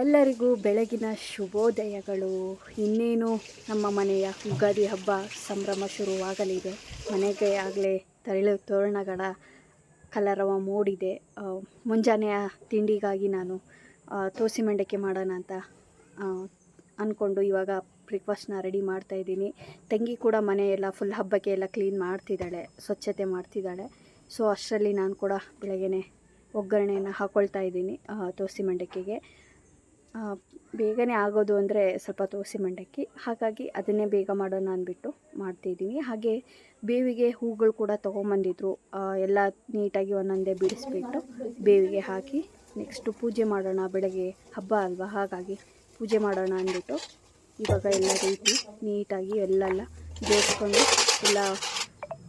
ಎಲ್ಲರಿಗೂ ಬೆಳಗಿನ ಶುಭೋದಯಗಳು. ಇನ್ನೇನು ನಮ್ಮ ಮನೆಯ ಯುಗಾದಿ ಹಬ್ಬ ಸಂಭ್ರಮ ಶುರುವಾಗಲಿದೆ. ಮನೆಗೆ ಆಗಲೇ ತರಳು ತೋರಣಗಳ ಕಲರವ ಮೂಡಿದೆ. ಮುಂಜಾನೆಯ ತಿಂಡಿಗಾಗಿ ನಾನು ತೋಸಿ ಮಂಡಕ್ಕೆ ಮಾಡೋಣ ಅಂತ ಅಂದ್ಕೊಂಡು ಇವಾಗ ಬ್ರೇಕ್ಫಾಸ್ಟ್ನ ರೆಡಿ ಮಾಡ್ತಾ ಇದ್ದೀನಿ. ತಂಗಿ ಕೂಡ ಮನೆಯೆಲ್ಲ ಫುಲ್ ಹಬ್ಬಕ್ಕೆ ಎಲ್ಲ ಕ್ಲೀನ್ ಮಾಡ್ತಿದ್ದಾಳೆ, ಸ್ವಚ್ಛತೆ ಮಾಡ್ತಿದ್ದಾಳೆ. ಸೊ ಅಷ್ಟರಲ್ಲಿ ನಾನು ಕೂಡ ಬೆಳಗ್ಗೆ ಒಗ್ಗರಣೆಯನ್ನು ಹಾಕ್ಕೊಳ್ತಾ ಇದ್ದೀನಿ ತೋಸಿ ಮಂಡಕ್ಕಿಗೆ. ಬೇಗನೆ ಆಗೋದು ಅಂದರೆ ಸ್ವಲ್ಪ ತೋಸಿ ಮಂಡಕ್ಕಿ. ಹಾಗಾಗಿ ಅದನ್ನೇ ಬೇಗ ಮಾಡೋಣ ಅಂದ್ಬಿಟ್ಟು ಮಾಡ್ತಿದ್ದೀನಿ ಹಾಗೆ ಬೇವಿಗೆ ಹೂಗಳು ಕೂಡ ತೊಗೊಂಬಂದಿದ್ರು. ಎಲ್ಲ ನೀಟಾಗಿ ಒಂದೊಂದೇ ಬಿಡಿಸ್ಬಿಟ್ಟು ಬೇವಿಗೆ ಹಾಕಿ ನೆಕ್ಸ್ಟು ಪೂಜೆ ಮಾಡೋಣ. ಬೆಳಗ್ಗೆ ಹಬ್ಬ ಅಲ್ವಾ, ಹಾಗಾಗಿ ಪೂಜೆ ಮಾಡೋಣ ಅಂದ್ಬಿಟ್ಟು ಇವಾಗ ಎಲ್ಲ ರೀತಿ ನೀಟಾಗಿ ಎಲ್ಲೆಲ್ಲ ಜೋಡಿಸ್ಕೊಂಡು ಎಲ್ಲ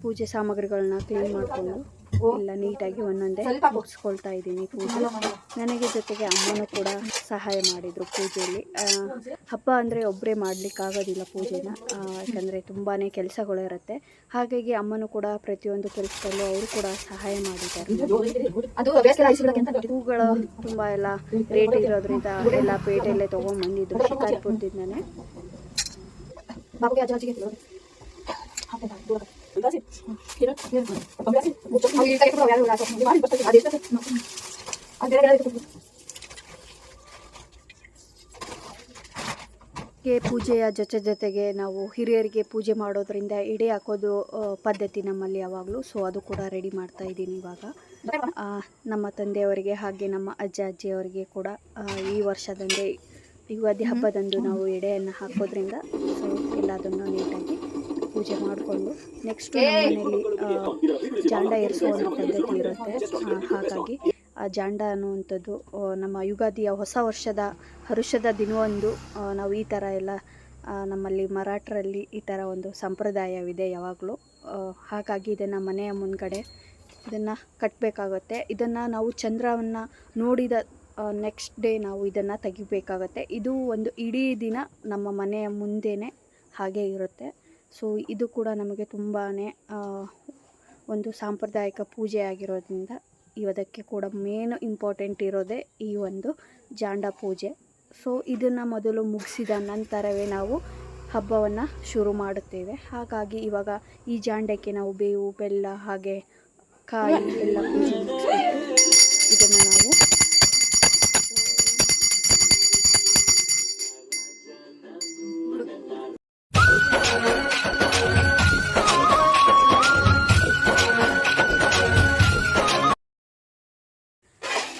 ಪೂಜೆ ಸಾಮಗ್ರಿಗಳನ್ನ ಕ್ಲೀನ್ ಮಾಡಿಕೊಂಡು ಎಲ್ಲ ನೀಟಾಗಿ ಒಂದೊಂದೇ ಮುಗಿಸ್ಕೊಳ್ತಾ ಇದ್ದೀನಿ ಪೂಜೆ. ನನಗೆ ಜೊತೆಗೆ ಅಮ್ಮನೂ ಕೂಡ ಸಹಾಯ ಮಾಡಿದರು ಪೂಜೆಯಲ್ಲಿ. ಹಬ್ಬ ಅಂದರೆ ಒಬ್ಬರೇ ಮಾಡಲಿಕ್ಕಾಗೋದಿಲ್ಲ ಪೂಜೆನ. ಯಾಕಂದರೆ ತುಂಬಾ ಕೆಲಸಗಳು ಇರುತ್ತೆ. ಹಾಗಾಗಿ ಅಮ್ಮನೂ ಕೂಡ ಪ್ರತಿಯೊಂದು ಕೆಲಸದಲ್ಲೂ ಅವರು ಕೂಡ ಸಹಾಯ ಮಾಡಿದ್ದಾರೆ. ಹೂಗಳು ತುಂಬ ಎಲ್ಲ ರೇಟ್ ಇರೋದ್ರಿಂದ ಎಲ್ಲ ಪೇಟೆಯಲ್ಲೇ ತೊಗೊಂಬಂದಿದ್ರು ಶಿಕಾರಿಪುರದಿಂದನೇ ಪೂಜೆಯ ಜೊತೆ ಜೊತೆಗೆ ನಾವು ಹಿರಿಯರಿಗೆ ಪೂಜೆ ಮಾಡೋದ್ರಿಂದ ಎಡೆ ಹಾಕೋದು ಪದ್ಧತಿ ನಮ್ಮಲ್ಲಿ ಯಾವಾಗಲೂ. ಸೊ ಅದು ಕೂಡ ರೆಡಿ ಮಾಡ್ತಾ ಇದ್ದೀನಿ ಇವಾಗ. ನಮ್ಮ ತಂದೆಯವರಿಗೆ ಹಾಗೆ ನಮ್ಮ ಅಜ್ಜ ಅಜ್ಜಿಯವರಿಗೆ ಕೂಡ ಈ ವರ್ಷದಂದೇ ಯುಗಾದಿ ಹಬ್ಬದಂದು ನಾವು ಎಡೆಯನ್ನು ಹಾಕೋದ್ರಿಂದ ಸೊ ಎಲ್ಲದನ್ನು ನೀಟಾಗಿ ಪೂಜೆ ಮಾಡಿಕೊಂಡು ನೆಕ್ಸ್ಟ್ ಮನೆಯಲ್ಲಿ ಜಾಂಡ ಏರಿಸುವ ಒಂದು ಪದ್ಧತಿ ಇರುತ್ತೆ. ಹಾಗಾಗಿ ಆ ಜಾಂಡ ಅನ್ನುವಂಥದ್ದು ನಮ್ಮ ಯುಗಾದಿಯ ಹೊಸ ವರ್ಷದ ಹರುಷದ ದಿನವೊಂದು ನಾವು ಈ ಥರ ಎಲ್ಲ ನಮ್ಮಲ್ಲಿ ಮರಾಠರಲ್ಲಿ ಈ ಥರ ಒಂದು ಸಂಪ್ರದಾಯವಿದೆ ಯಾವಾಗಲೂ. ಹಾಗಾಗಿ ಇದನ್ನು ಮನೆಯ ಮುಂದ್ಗಡೆ ಇದನ್ನು ಕಟ್ಟಬೇಕಾಗತ್ತೆ ಇದನ್ನು ನಾವು ಚಂದ್ರವನ್ನು ನೋಡಿದ ನೆಕ್ಸ್ಟ್ ಡೇ ನಾವು ಇದನ್ನು ತೆಗಿಬೇಕಾಗತ್ತೆ. ಇದು ಒಂದು ಇಡೀ ದಿನ ನಮ್ಮ ಮನೆಯ ಮುಂದೆಯೇ ಹಾಗೆ ಇರುತ್ತೆ. ಸೊ ಇದು ಕೂಡ ನಮಗೆ ತುಂಬಾ ಒಂದು ಸಾಂಪ್ರದಾಯಿಕ ಪೂಜೆ ಆಗಿರೋದ್ರಿಂದ ಇವದಕ್ಕೆ ಕೂಡ ಮೇನ್ ಇಂಪಾರ್ಟೆಂಟ್ ಇರೋದೇ ಈ ಒಂದು ಜಾಂಡ ಪೂಜೆ. ಸೊ ಇದನ್ನು ಮೊದಲು ಮುಗಿಸಿದ ನಂತರವೇ ನಾವು ಹಬ್ಬವನ್ನು ಶುರು ಮಾಡುತ್ತೇವೆ. ಹಾಗಾಗಿ ಇವಾಗ ಈ ಜಾಂಡಕ್ಕೆ ನಾವು ಬೇವು, ಬೆಲ್ಲ ಹಾಗೆ ಕಾಯಿ ಎಲ್ಲ ಇದನ್ನು ನಾವು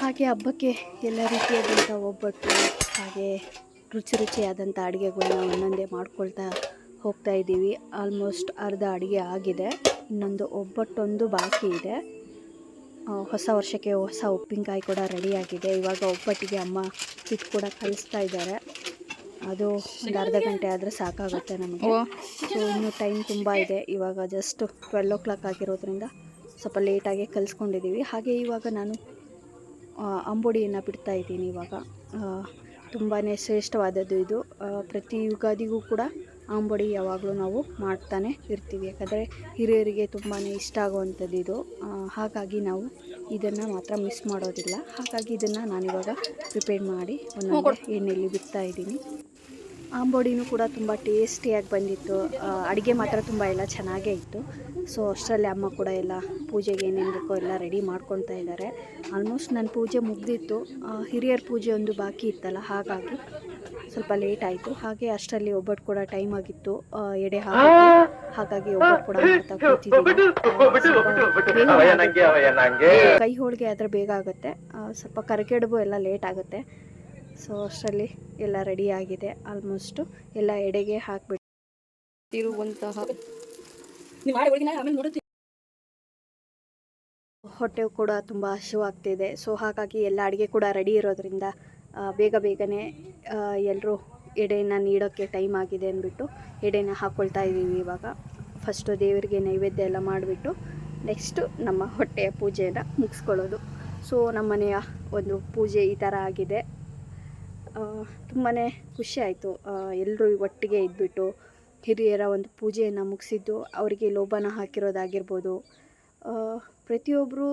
ಹಾಗೆ ಹಬ್ಬಕ್ಕೆ ಎಲ್ಲ ರೀತಿಯಾದಂಥ ಒಬ್ಬಟ್ಟು ಹಾಗೆ ರುಚಿ ರುಚಿಯಾದಂಥ ಅಡುಗೆಗಳನ್ನ ಒಂದೊಂದೇ ಮಾಡ್ಕೊಳ್ತಾ ಹೋಗ್ತಾ ಇದ್ದೀವಿ. ಆಲ್ಮೋಸ್ಟ್ ಅರ್ಧ ಅಡುಗೆ ಆಗಿದೆ. ಇನ್ನೊಂದು ಒಬ್ಬಟ್ಟೊಂದು ಬಾಕಿ ಇದೆ. ಹೊಸ ವರ್ಷಕ್ಕೆ ಹೊಸ ಉಪ್ಪಿನಕಾಯಿ ಕೂಡ ರೆಡಿಯಾಗಿದೆ ಇವಾಗ ಒಬ್ಬಟ್ಟಿಗೆ ಅಮ್ಮ ಹಿಟ್ಟು ಕೂಡ ಕಲಿಸ್ತಾ ಇದ್ದಾರೆ. ಅದು ಒಂದು ಅರ್ಧ ಗಂಟೆ ಆದರೆ ಸಾಕಾಗುತ್ತೆ ನಮಗೆ. ಸೊ ಇನ್ನು ಟೈಮ್ ತುಂಬ ಇದೆ. ಇವಾಗ ಜಸ್ಟ್ ಟ್ವೆಲ್ ಓ ಕ್ಲಾಕ್ ಆಗಿರೋದ್ರಿಂದ ಸ್ವಲ್ಪ ಲೇಟಾಗಿ ಕಲಿಸ್ಕೊಂಡಿದ್ದೀವಿ. ಹಾಗೆ ಇವಾಗ ನಾನು ಅಂಬೊಡಿಯನ್ನು ಬಿಡ್ತಾ ಇದ್ದೀನಿ ಇವಾಗ. ತುಂಬಾ ಶ್ರೇಷ್ಠವಾದದ್ದು ಇದು. ಪ್ರತಿ ಯುಗಾದಿಗೂ ಕೂಡ ಅಂಬೊಡಿ ಯಾವಾಗಲೂ ನಾವು ಮಾಡ್ತಾನೆ ಇರ್ತೀವಿ. ಯಾಕಂದರೆ ಹಿರಿಯರಿಗೆ ತುಂಬಾ ಇಷ್ಟ ಆಗುವಂಥದ್ದು ಇದು. ಹಾಗಾಗಿ ನಾವು ಇದನ್ನು ಮಾತ್ರ ಮಿಸ್ ಮಾಡೋದಿಲ್ಲ. ಹಾಗಾಗಿ ಇದನ್ನು ನಾನಿವಾಗ ಪ್ರಿಪೇರ್ ಮಾಡಿ ಒಂದೊಂದು ಎಣ್ಣೆಯಲ್ಲಿ ಬಿಡ್ತಾ ಇದ್ದೀನಿ. ಆಂಬೋಡಿನೂ ಕೂಡ ತುಂಬ ಟೇಸ್ಟಿಯಾಗಿ ಬಂದಿತ್ತು. ಅಡುಗೆ ಮಾತ್ರ ತುಂಬ ಎಲ್ಲ ಚೆನ್ನಾಗೇ ಇತ್ತು. ಸೊ ಅಷ್ಟರಲ್ಲಿ ಅಮ್ಮ ಕೂಡ ಎಲ್ಲ ಪೂಜೆಗೆ ಏನೇನು ಬೇಕೋ ಎಲ್ಲ ರೆಡಿ ಮಾಡ್ಕೊತಾ ಇದ್ದಾರೆ ಆಲ್ಮೋಸ್ಟ್ ನನ್ನ ಪೂಜೆ ಮುಗ್ದಿತ್ತು. ಹಿರಿಯರ ಪೂಜೆ ಒಂದು ಬಾಕಿ ಇತ್ತಲ್ಲ, ಹಾಗಾಗಿ ಸ್ವಲ್ಪ ಲೇಟ್ ಆಯಿತು. ಹಾಗೆ ಅಷ್ಟರಲ್ಲಿ ಒಬ್ಬಟ್ಟು ಕೂಡ ಟೈಮ್ ಆಗಿತ್ತು. ಎಡೆ ಹಾಗಾಗಿ ಒಬ್ಬಟ್ಟು ಕೂಡ ಮಾಡ್ತಾ ಕೂತಿದ್ದೀನಿ. ಕೈ ಹೋಳಿಗೆ ಆದರೆ ಬೇಗ ಆಗುತ್ತೆ. ಸ್ವಲ್ಪ ಕರಕೆಡಬು ಎಲ್ಲ ಲೇಟ್ ಆಗುತ್ತೆ. ಸೊ ಅಷ್ಟರಲ್ಲಿ ಎಲ್ಲ ರೆಡಿ ಆಗಿದೆ. ಆಲ್ಮೋಸ್ಟು ಎಲ್ಲ ಎಡೆಗೆ ಹಾಕ್ಬಿಟ್ಟು ಇರುವಂತಹ ಹೊಟ್ಟೆ ಕೂಡ ತುಂಬ ಹಸಿವಾಗ್ತಿದೆ. ಸೊ ಹಾಗಾಗಿ ಎಲ್ಲ ಅಡುಗೆ ಕೂಡ ರೆಡಿ ಇರೋದ್ರಿಂದ ಬೇಗ ಬೇಗನೆ ಎಲ್ಲರೂ ಎಡೆಯನ್ನು ನೀಡೋಕ್ಕೆ ಟೈಮ್ ಆಗಿದೆ ಅಂದ್ಬಿಟ್ಟು ಎಡೆನ ಹಾಕ್ಕೊಳ್ತಾ ಇದ್ದೀವಿ ಇವಾಗ. ಫಸ್ಟು ದೇವರಿಗೆ ನೈವೇದ್ಯ ಎಲ್ಲ ಮಾಡಿಬಿಟ್ಟು ನೆಕ್ಸ್ಟು ನಮ್ಮ ಹೊಟ್ಟೆಯ ಪೂಜೆಯನ್ನು ಮುಗಿಸ್ಕೊಳ್ಳೋದು. ಸೊ ನಮ್ಮ ಮನೆಯ ಒಂದು ಪೂಜೆ ಈ ಥರ ಆಗಿದೆ. ತುಂಬಾ ಖುಷಿ ಆಯಿತು. ಎಲ್ಲರೂ ಒಟ್ಟಿಗೆ ಇದ್ಬಿಟ್ಟು ಹಿರಿಯರ ಒಂದು ಪೂಜೆಯನ್ನು ಮುಗಿಸಿದ್ದು, ಅವರಿಗೆ ಲೋಭನ ಹಾಕಿರೋದಾಗಿರ್ಬೋದು. ಪ್ರತಿಯೊಬ್ಬರು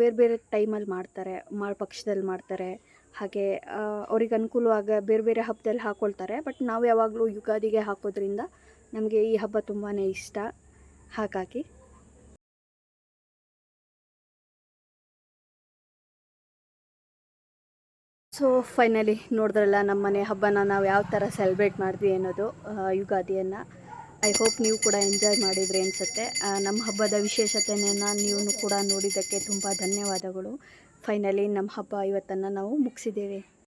ಬೇರೆ ಬೇರೆ ಟೈಮಲ್ಲಿ ಮಾಡ್ತಾರೆ ಮಾ ಪಕ್ಷದಲ್ಲಿ ಮಾಡ್ತಾರೆ. ಹಾಗೆ ಅವ್ರಿಗೆ ಅನುಕೂಲವಾಗ ಬೇರೆ ಬೇರೆ ಹಬ್ಬದಲ್ಲಿ ಹಾಕ್ಕೊಳ್ತಾರೆ ಬಟ್ ನಾವು ಯಾವಾಗಲೂ ಯುಗಾದಿಗೆ ಹಾಕೋದ್ರಿಂದ ನಮಗೆ ಈ ಹಬ್ಬ ತುಂಬಾ ಇಷ್ಟ. ಹಾಗಾಗಿ ಸೊ ಫೈನಲಿ ನೋಡಿದ್ರಲ್ಲ ನಮ್ಮ ಮನೆ ಹಬ್ಬನ ನಾವು ಯಾವ ಥರ ಸೆಲೆಬ್ರೇಟ್ ಮಾಡಿದ್ವಿ ಅನ್ನೋದು ಯುಗಾದಿಯನ್ನು. ಐ ಹೋಪ್ ನೀವು ಕೂಡ ಎಂಜಾಯ್ ಮಾಡಿದ್ರಿ ಅನಿಸುತ್ತೆ. ನಮ್ಮ ಹಬ್ಬದ ವಿಶೇಷತೆಯನ್ನು ನೀವು ಕೂಡ ನೋಡಿದ್ದಕ್ಕೆ ತುಂಬ ಧನ್ಯವಾದಗಳು. ಫೈನಲಿ ನಮ್ಮ ಹಬ್ಬ ಇವತ್ತನ್ನು ನಾವು ಮುಗಿಸಿದ್ದೇವೆ.